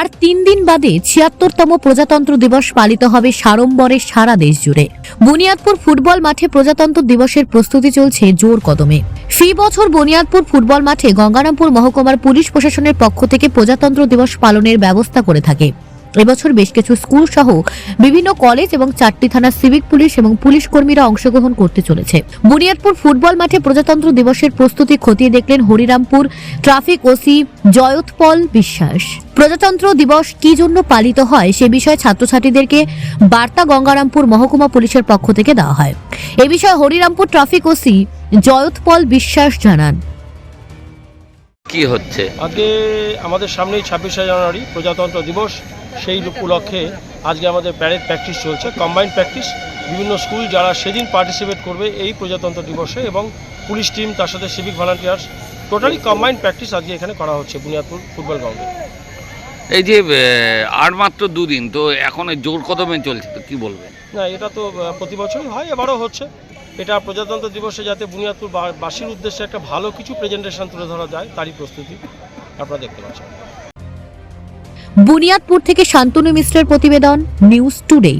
আর তিন দিন বাদে ছিয়াত্তরতম প্রজাতন্ত্র দিবস পালিত হবে সাড়ম্বরে সারা দেশ জুড়ে। বুনিয়াদপুর ফুটবল মাঠে প্রজাতন্ত্র দিবসের প্রস্তুতি চলছে জোর কদমে। ফি বছর বুনিয়াদপুর ফুটবল মাঠে গঙ্গারামপুর মহকুমার পুলিশ প্রশাসনের পক্ষ থেকে প্রজাতন্ত্র দিবস পালনের ব্যবস্থা করে থাকে। এবছর বেশ কিছু স্কুল সহ বিভিন্ন কলেজ এবং চারটি থানার সিভিক পুলিশ এবং পুলিশ কর্মীরা অংশগ্রহণ করতে চলেছে। বুনিয়াদপুর ফুটবল মাঠে প্রজাতন্ত্র দিবসের প্রস্তুতি খতিয়ে দেখলেন হরিরামপুর ট্রাফিক ওসি জয়ৎপল বিশ্বাস। প্রজাতন্ত্র দিবস কি জন্য পালিত হয় সে বিষয়ে ছাত্রছাত্রীদেরকে বার্তা গঙ্গারামপুর মহকুমা পুলিশের পক্ষ থেকে দেওয়া হয়। এ বিষয়ে হরিরামপুর ট্রাফিক ওসি জয়ৎপল বিশ্বাস জানান। কি হচ্ছে? আজকে আমাদের সামনেই ছাব্বিশে জানুয়ারি প্রজাতন্ত্র দিবস। সেই উপলক্ষে আজকে আমাদের প্যারেড প্র্যাকটিস চলছে কম্বাইন্ড প্র্যাকটিস বিভিন্ন স্কুল যারা সেদিন পার্টিসিপেট করবে এই প্রজাতন্ত্র দিবসে এবং পুলিশ টিম তার সাথে civic volunteers totally combined practice আজকে এখানে করা হচ্ছে বুনিয়াদপুর ফুটবল গ্রাউন্ডে এই যে আর মাত্র দুদিন তো এখন এই জোর কদমে চলছে তো কি বলবেন? না এটা তো প্রতি বছরই হয় এবারও হচ্ছে। এটা প্রজাতন্ত্র দিবসে যাতে বুনিয়াদপুর বাসীর উদ্দেশ্যে একটা ভালো কিছু প্রেজেন্টেশন তুলে ধরা যায়, তারই প্রস্তুতি আপনারা দেখতে পাচ্ছেন। বুনিয়াদপুর থেকে শান্তনু মিশ্রের প্রতিবেদন নিউজ টুডে